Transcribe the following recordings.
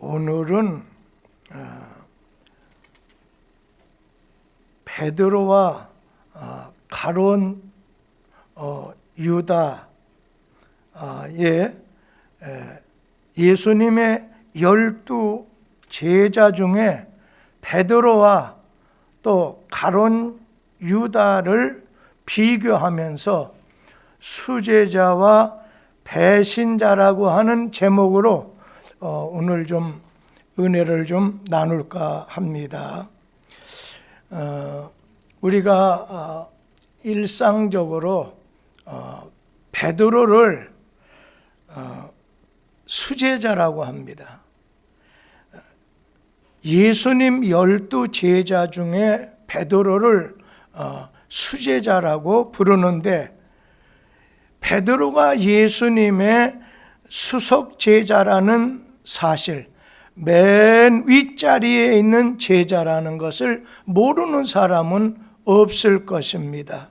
오늘은 어, 베드로와 어, 가론 어, 유다의 예수님의 열두 제자 중에 베드로와 또 가론 유다를 비교하면서 수제자와 배신자라고 하는 제목으로 어, 오늘 좀 은혜를 좀 나눌까 합니다. 어, 우리가 어, 일상적으로 어, 베드로를 어, 수제자라고 합니다. 예수님 열두 제자 중에 베드로를 어, 수제자라고 부르는데 베드로가 예수님의 수석 제자라는 사실, 맨 윗자리에 있는 제자라는 것을 모르는 사람은 없을 것입니다.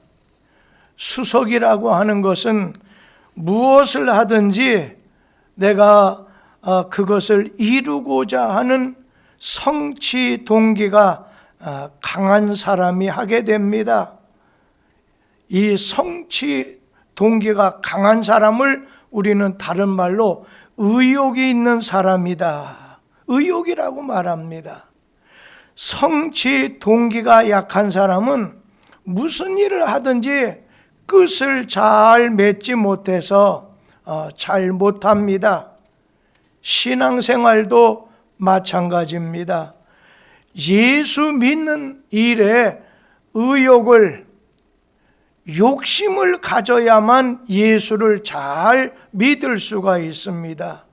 수석이라고 하는 것은 무엇을 하든지 내가 어, 그것을 이루고자 하는 성취 동기가 어, 강한 사람이 하게 됩니다. 이 성취 동기가 강한 사람을 우리는 다른 말로 의욕이 있는 사람이다. 의욕이라고 말합니다. 성취 동기가 약한 사람은 무슨 일을 하든지 끝을 잘 맺지 못해서 어, 잘 못합니다. 신앙생활도 마찬가지입니다. 예수 믿는 일에 의욕을 욕심을 가져야만 예수를 잘 믿을 수가 있습니다.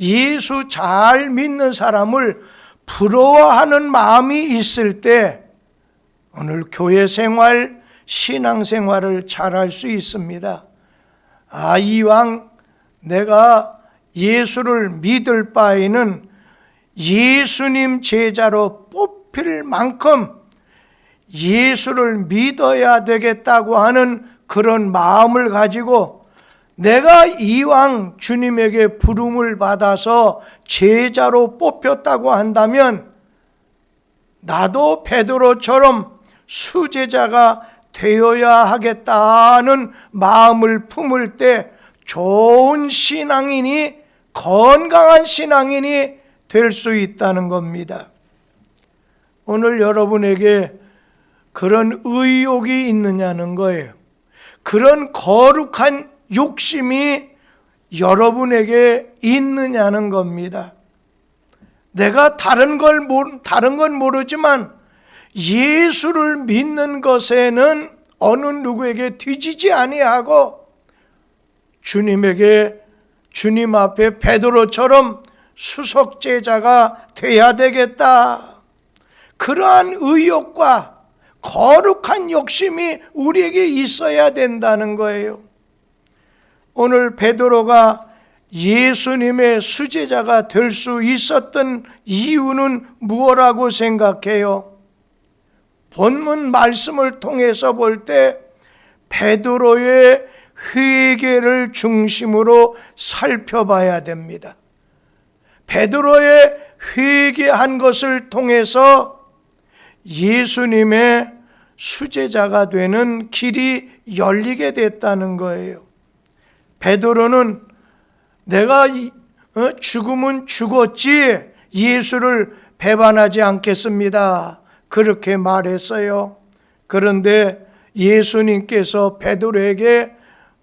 예수 잘 믿는 사람을 부러워하는 마음이 있을 때 오늘 교회 생활, 신앙 생활을 잘할 수 있습니다. 아, 이왕 내가 예수를 믿을 바에는 예수님 제자로 뽑힐 만큼 예수를 믿어야 되겠다고 하는 그런 마음을 가지고 내가 이왕 주님에게 부름을 받아서 제자로 뽑혔다고 한다면 나도 베드로처럼 수제자가 되어야 하겠다는 마음을 품을 때 좋은 신앙인이 건강한 신앙인이 될 수 있다는 겁니다. 오늘 여러분에게 그런 의욕이 있느냐는 거예요. 그런 거룩한 욕심이 여러분에게 있느냐는 겁니다. 내가 다른 걸 다른 건 모르지만 예수를 믿는 것에는 어느 누구에게 뒤지지 아니하고 주님에게 주님 앞에 베드로처럼 수석 제자가 돼야 되겠다. 그러한 의욕과 거룩한 욕심이 우리에게 있어야 된다는 거예요. 오늘 베드로가 예수님의 수제자가 될 수 있었던 이유는 무엇라고 생각해요? 본문 말씀을 통해서 볼 때 베드로의 회개를 중심으로 살펴봐야 됩니다. 베드로의 회개한 것을 통해서 예수님의 수제자가 되는 길이 열리게 됐다는 거예요. 베드로는 내가 어, 죽으면 죽었지 예수를 배반하지 않겠습니다. 그렇게 말했어요. 그런데 예수님께서 베드로에게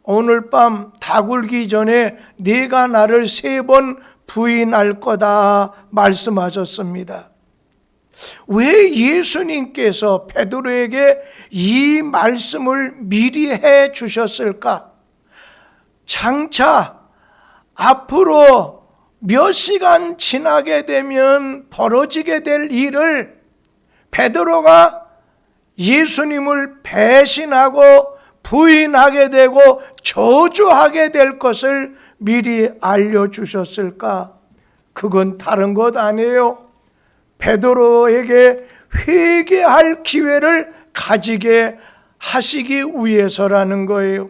오늘 밤 다굴기 전에 네가 나를 세 번 부인할 거다 말씀하셨습니다. 왜 예수님께서 베드로에게 이 말씀을 미리 해 주셨을까? 장차 앞으로 몇 시간 지나게 되면 벌어지게 될 일을 베드로가 예수님을 배신하고 부인하게 되고 저주하게 될 것을 미리 알려 주셨을까? 그건 다른 것 아니에요. 베드로에게 회개할 기회를 가지게 하시기 위해서라는 거예요.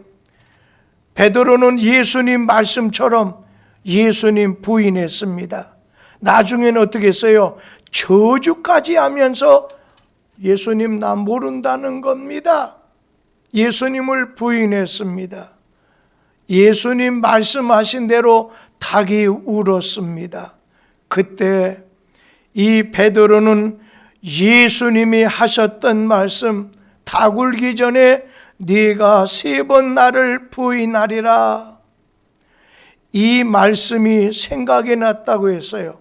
베드로는 예수님 말씀처럼 예수님 부인했습니다. 나중에는 어떻게 했어요? 저주까지 하면서 예수님 나 모른다는 겁니다. 예수님을 부인했습니다. 예수님 말씀하신 대로 닭이 울었습니다. 그때 이 베드로는 예수님이 하셨던 말씀 닭 울기 전에 네가 세 번 나를 부인하리라. 이 말씀이 생각이 났다고 했어요.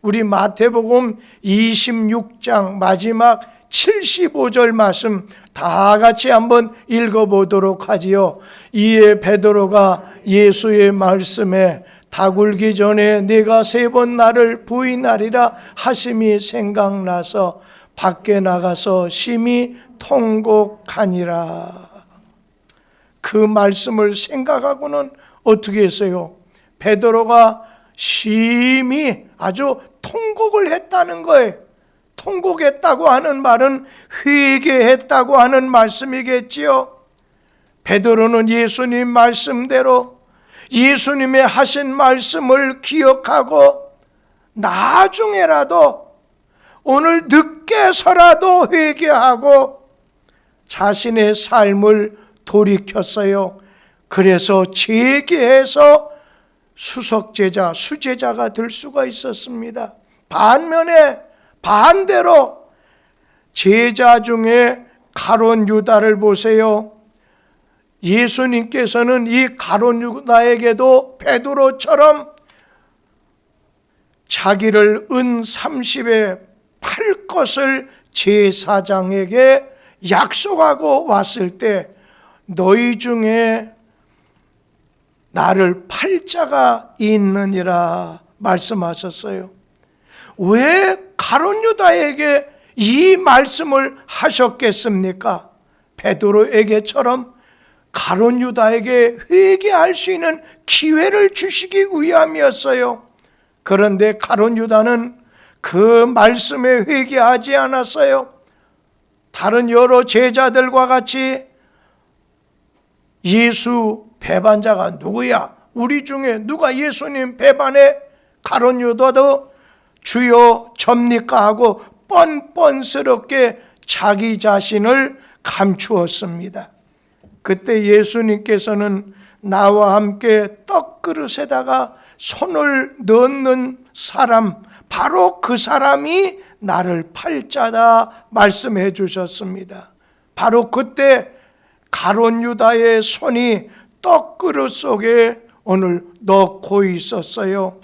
우리 마태복음 26장 마지막 75절 말씀 다 같이 한번 읽어보도록 하지요. 이에 베드로가 예수의 말씀에 다 굴기 전에 네가 세 번 나를 부인하리라 하심이 생각나서 밖에 나가서 심히 통곡하니라. 그 말씀을 생각하고는 어떻게 했어요? 베드로가 심히 아주 통곡을 했다는 거예요. 통곡했다고 하는 말은 회개했다고 하는 말씀이겠지요. 베드로는 예수님 말씀대로 예수님의 하신 말씀을 기억하고 나중에라도 오늘 늦게서라도 회개하고 자신의 삶을 돌이켰어요. 그래서 재개해서 수석제자, 수제자가 될 수가 있었습니다. 반면에 반대로 제자 중에 가론 유다를 보세요. 예수님께서는 이 가론 유다에게도 베드로처럼 자기를 은 30에 팔 것을 제사장에게 약속하고 왔을 때 너희 중에 나를 팔 자가 있느니라 말씀하셨어요. 왜 가론 유다에게 이 말씀을 하셨겠습니까? 베드로에게처럼 가론 유다에게 회개할 수 있는 기회를 주시기 위함이었어요. 그런데 가론 유다는 그 말씀에 회개하지 않았어요. 다른 여러 제자들과 같이 예수 배반자가 누구야? 우리 중에 누가 예수님 배반에 가론 유다도 주여 접니까 하고 뻔뻔스럽게 자기 자신을 감추었습니다. 그때 예수님께서는 나와 함께 떡 그릇에다가 손을 넣는 사람, 바로 그 사람이 나를 팔자다 말씀해 주셨습니다. 바로 그때 가론 유다의 손이 떡 그릇 속에 오늘 넣고 있었어요.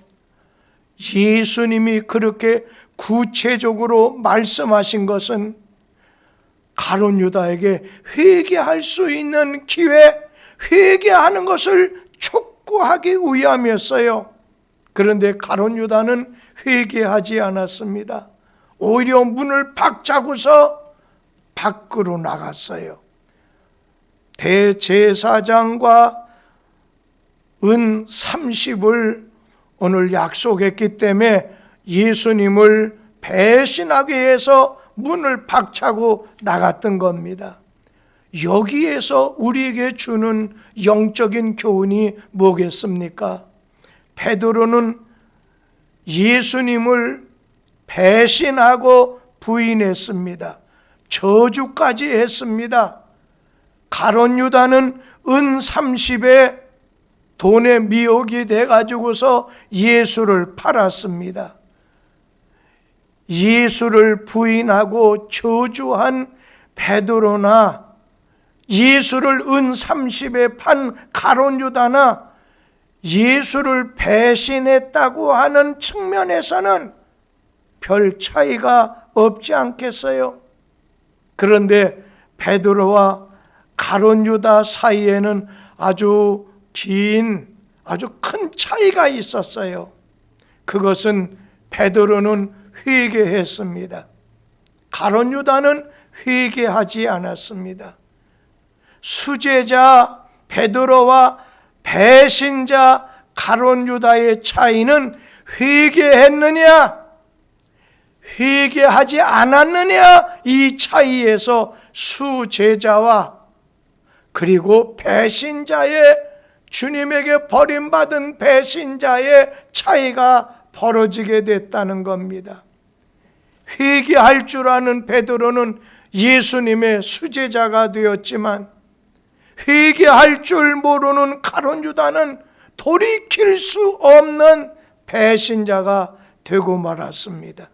예수님이 그렇게 구체적으로 말씀하신 것은 가론 유다에게 회개할 수 있는 기회, 회개하는 것을 촉구하기 위함이었어요. 그런데 가론 유다는 회개하지 않았습니다. 오히려 문을 박차고서 밖으로 나갔어요. 대제사장과 은 30을 오늘 약속했기 때문에 예수님을 배신하기 위해서 문을 박차고 나갔던 겁니다. 여기에서 우리에게 주는 영적인 교훈이 뭐겠습니까? 베드로는 예수님을 배신하고 부인했습니다. 저주까지 했습니다. 가론 유다는 은 30에 돈에 미혹이 돼 가지고서 예수를 팔았습니다. 예수를 부인하고 저주한 베드로나 예수를 은 30에 판 가론 유다나 예수를 배신했다고 하는 측면에서는 별 차이가 없지 않겠어요. 그런데 베드로와 가론 유다 사이에는 아주 긴 아주 큰 차이가 있었어요. 그것은 베드로는 회개했습니다. 가론 유다는 회개하지 않았습니다. 수제자 베드로와 배신자 가론 유다의 차이는 회개했느냐 회개하지 않았느냐 이 차이에서 수제자와 그리고 배신자의 주님에게 버림받은 배신자의 차이가 벌어지게 됐다는 겁니다. 회개할 줄 아는 베드로는 예수님의 수제자가 되었지만 회개할 줄 모르는 가론 유다는 돌이킬 수 없는 배신자가 되고 말았습니다.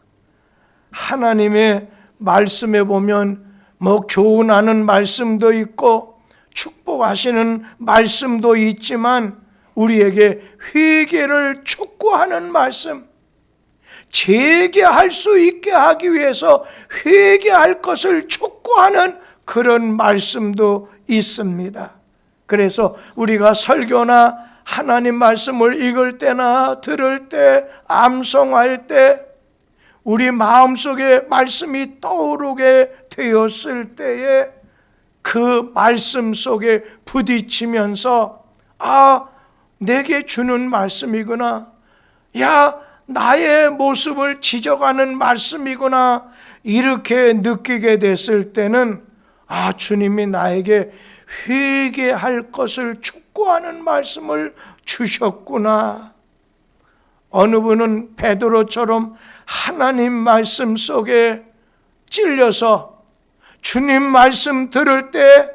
하나님의 말씀에 보면 뭐 교훈하는 말씀도 있고 축복하시는 말씀도 있지만 우리에게 회개를 촉구하는 말씀, 재개할 수 있게 하기 위해서 회개할 것을 촉구하는 그런 말씀도 있습니다. 그래서 우리가 설교나 하나님 말씀을 읽을 때나 들을 때, 암송할 때, 우리 마음속에 말씀이 떠오르게 되었을 때에 그 말씀 속에 부딪히면서 아, 내게 주는 말씀이구나. 야, 나의 모습을 지적하는 말씀이구나. 이렇게 느끼게 됐을 때는 아, 주님이 나에게 회개할 것을 촉구하는 말씀을 주셨구나. 어느 분은 베드로처럼 하나님 말씀 속에 찔려서 주님 말씀 들을 때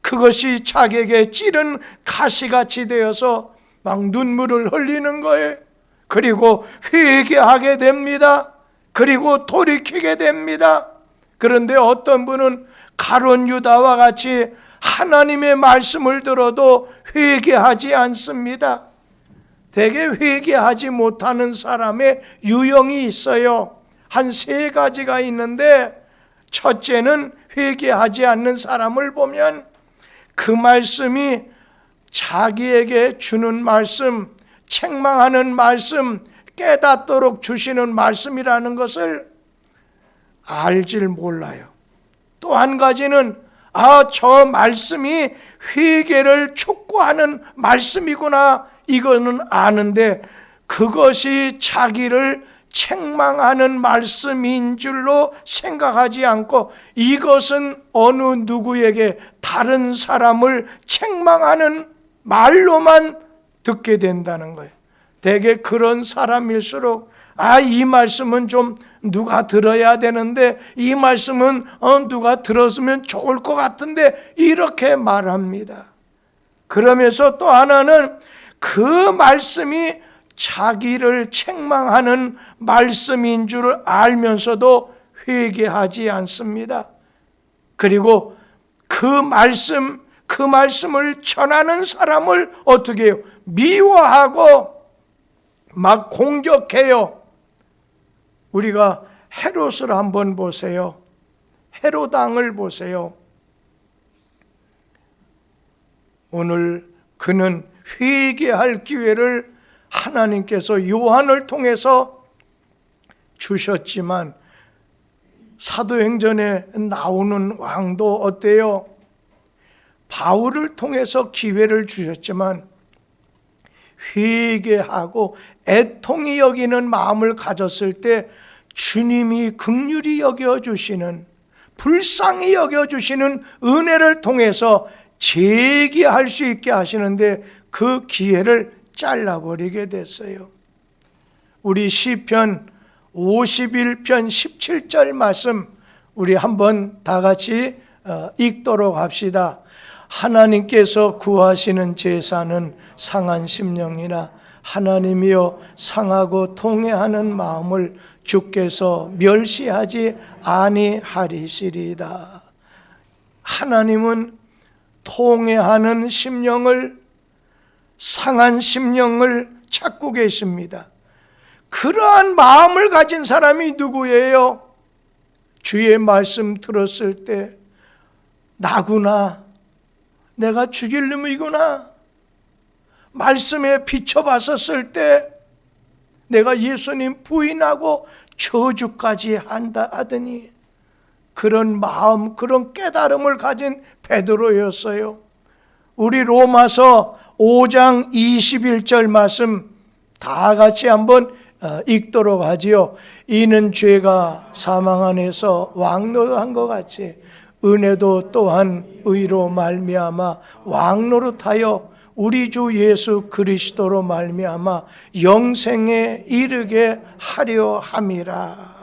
그것이 자기에게 찌른 가시같이 되어서 막 눈물을 흘리는 거예요. 그리고 회개하게 됩니다. 그리고 돌이키게 됩니다. 그런데 어떤 분은 가론 유다와 같이 하나님의 말씀을 들어도 회개하지 않습니다. 대개 회개하지 못하는 사람의 유형이 있어요. 한 세 가지가 있는데 첫째는 회개하지 않는 사람을 보면 그 말씀이 자기에게 주는 말씀, 책망하는 말씀, 깨닫도록 주시는 말씀이라는 것을 알질 몰라요. 또 한 가지는 아, 저 말씀이 회개를 촉구하는 말씀이구나. 이거는 아는데 그것이 자기를 책망하는 말씀인 줄로 생각하지 않고 이것은 어느 누구에게 다른 사람을 책망하는 말로만 듣게 된다는 거예요. 대개 그런 사람일수록 아, 이 말씀은 좀 누가 들어야 되는데 이 말씀은 어, 누가 들었으면 좋을 것 같은데 이렇게 말합니다. 그러면서 또 하나는 그 말씀이 자기를 책망하는 말씀인 줄 알면서도 회개하지 않습니다. 그리고 그 말씀, 그 말씀을 전하는 사람을 어떻게 해요? 미워하고 막 공격해요. 우리가 헤롯을 한번 보세요. 헤로당을 보세요. 오늘 그는 회개할 기회를 하나님께서 요한을 통해서 주셨지만 사도행전에 나오는 왕도 어때요? 바울을 통해서 기회를 주셨지만 회개하고 애통이 여기는 마음을 가졌을 때 주님이 극률이 여겨 주시는 불쌍히 여겨 주시는 은혜를 통해서 재기할 수 있게 하시는데 그 기회를 잘라버리게 됐어요. 우리 시편 51편 17절 말씀 우리 한번 다 같이 어, 읽도록 합시다. 하나님께서 구하시는 제사는 상한 심령이나 하나님이여 상하고 통해하는 마음을 주께서 멸시하지 아니하리시리다. 하나님은 통해하는 심령을 상한 심령을 찾고 계십니다. 그러한 마음을 가진 사람이 누구예요? 주의 말씀 들었을 때 나구나 내가 죽일 놈이구나 말씀에 비춰봤었을 때 내가 예수님 부인하고 저주까지 한다 하더니 그런 마음 그런 깨달음을 가진 베드로였어요. 우리 로마서 5장 21절 말씀 다 같이 한번 어, 읽도록 하지요. 이는 죄가 사망 안에서 왕노한 것 같이 은혜도 또한 의로 말미암아 왕노릇하여 우리 주 예수 그리스도로 말미암아 영생에 이르게 하려 함이라.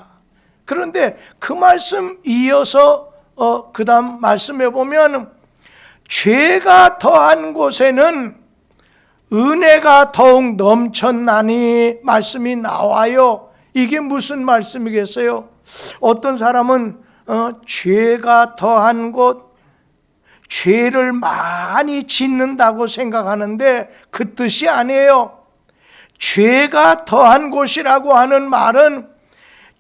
그런데 그 말씀 이어서 어, 그다음 말씀해 보면 죄가 더한 곳에는 은혜가 더욱 넘쳤나니 말씀이 나와요. 이게 무슨 말씀이겠어요? 어떤 사람은 어, 죄가 더한 곳, 죄를 많이 짓는다고 생각하는데 그 뜻이 아니에요. 죄가 더한 곳이라고 하는 말은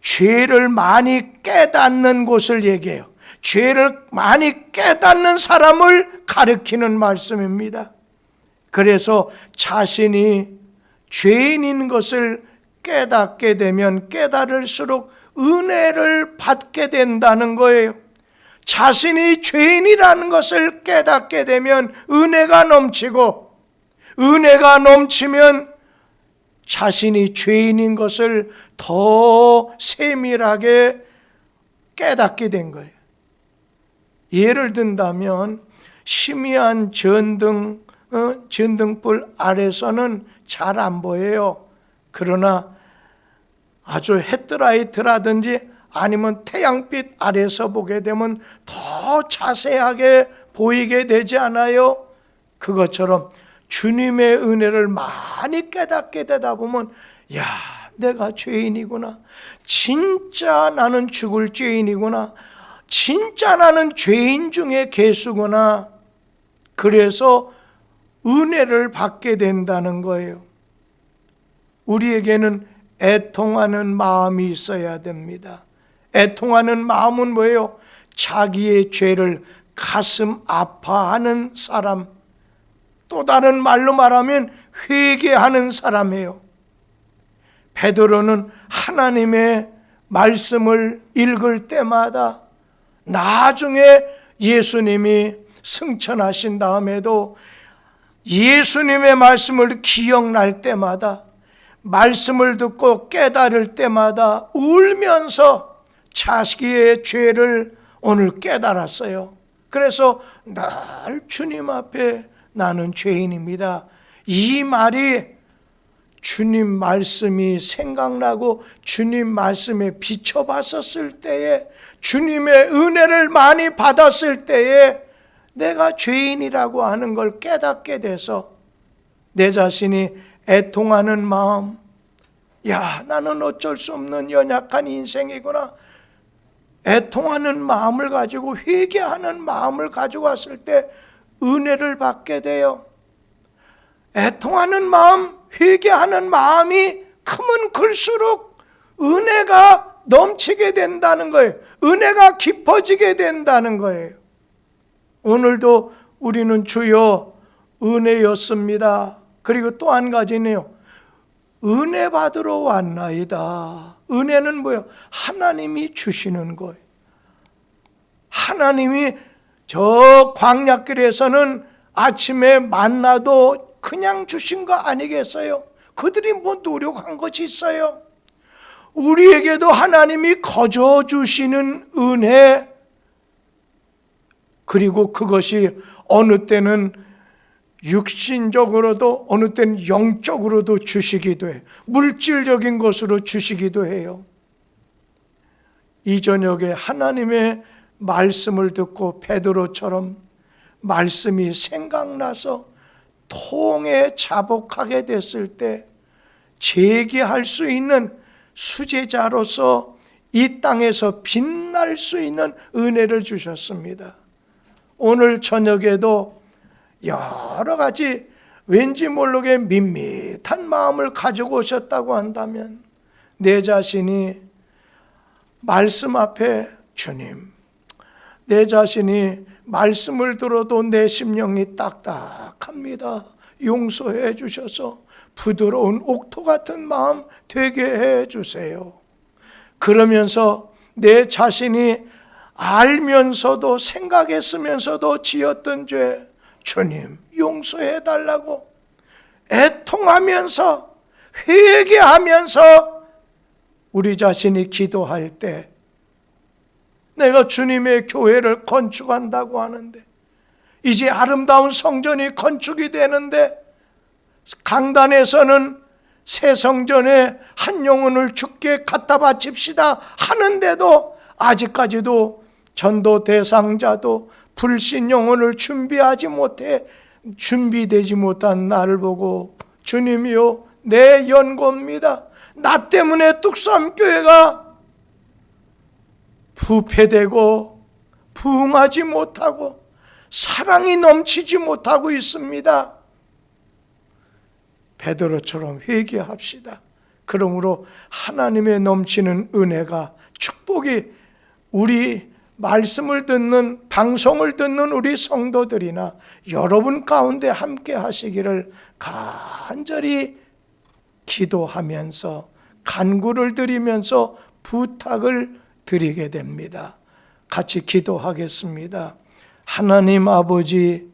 죄를 많이 깨닫는 곳을 얘기해요. 죄를 많이 깨닫는 사람을 가리키는 말씀입니다. 그래서 자신이 죄인인 것을 깨닫게 되면 깨달을수록 은혜를 받게 된다는 거예요. 자신이 죄인이라는 것을 깨닫게 되면 은혜가 넘치고 은혜가 넘치면 자신이 죄인인 것을 더 세밀하게 깨닫게 된 거예요. 예를 든다면 희미한 전등 어, 전등불 아래서는 잘 안 보여요. 그러나 아주 헤드라이트라든지 아니면 태양빛 아래서 보게 되면 더 자세하게 보이게 되지 않아요? 그것처럼 주님의 은혜를 많이 깨닫게 되다 보면 야, 내가 죄인이구나. 진짜 나는 죽을 죄인이구나. 진짜 나는 죄인 중에 개수구나. 그래서 은혜를 받게 된다는 거예요. 우리에게는 애통하는 마음이 있어야 됩니다. 애통하는 마음은 뭐예요? 자기의 죄를 가슴 아파하는 사람. 또 다른 말로 말하면 회개하는 사람이에요. 베드로는 하나님의 말씀을 읽을 때마다 나중에 예수님이 승천하신 다음에도 예수님의 말씀을 기억날 때마다 말씀을 듣고 깨달을 때마다 울면서 자기의 죄를 오늘 깨달았어요. 그래서 날 주님 앞에 나는 죄인입니다. 이 말이 주님 말씀이 생각나고 주님 말씀에 비춰봤었을 때에 주님의 은혜를 많이 받았을 때에 내가 죄인이라고 하는 걸 깨닫게 돼서 내 자신이 애통하는 마음, 야, 나는 어쩔 수 없는 연약한 인생이구나. 애통하는 마음을 가지고 회개하는 마음을 가지고 왔을 때 은혜를 받게 돼요. 애통하는 마음, 회개하는 마음이 크면 클수록 은혜가 넘치게 된다는 거예요. 은혜가 깊어지게 된다는 거예요. 오늘도 우리는 주여 은혜였습니다. 그리고 또 한 가지네요. 은혜 받으러 왔나이다. 은혜는 뭐예요? 하나님이 주시는 거예요. 하나님이 저 광야길에서는 아침에 만나도 그냥 주신 거 아니겠어요? 그들이 뭐 노력한 것이 있어요? 우리에게도 하나님이 거저 주시는 은혜, 그리고 그것이 어느 때는 육신적으로도 어느 때는 영적으로도 주시기도 해. 물질적인 것으로 주시기도 해요. 이 저녁에 하나님의 말씀을 듣고 베드로처럼 말씀이 생각나서 통에 자복하게 됐을 때 재기할 수 있는 수제자로서 이 땅에서 빛날 수 있는 은혜를 주셨습니다. 오늘 저녁에도 여러 가지 왠지 모르게 밋밋한 마음을 가지고 오셨다고 한다면 내 자신이 말씀 앞에 주님, 내 자신이 말씀을 들어도 내 심령이 딱딱합니다. 용서해 주셔서 부드러운 옥토 같은 마음 되게 해 주세요. 그러면서 내 자신이 알면서도 생각했으면서도 지었던 죄 주님 용서해 달라고 애통하면서 회개하면서 우리 자신이 기도할 때 내가 주님의 교회를 건축한다고 하는데 이제 아름다운 성전이 건축이 되는데 강단에서는 새 성전에 한 영혼을 죽게 갖다 바칩시다 하는데도 아직까지도 전도 대상자도 불신 영혼을 준비하지 못해 준비되지 못한 나를 보고 주님이요 내 연고입니다. 나 때문에 뚝섬교회가 부패되고 부흥하지 못하고 사랑이 넘치지 못하고 있습니다. 베드로처럼 회개합시다. 그러므로 하나님의 넘치는 은혜가 축복이 우리 말씀을 듣는 방송을 듣는 우리 성도들이나 여러분 가운데 함께 하시기를 간절히 기도하면서 간구를 드리면서 부탁을 드리게 됩니다. 같이 기도하겠습니다. 하나님 아버지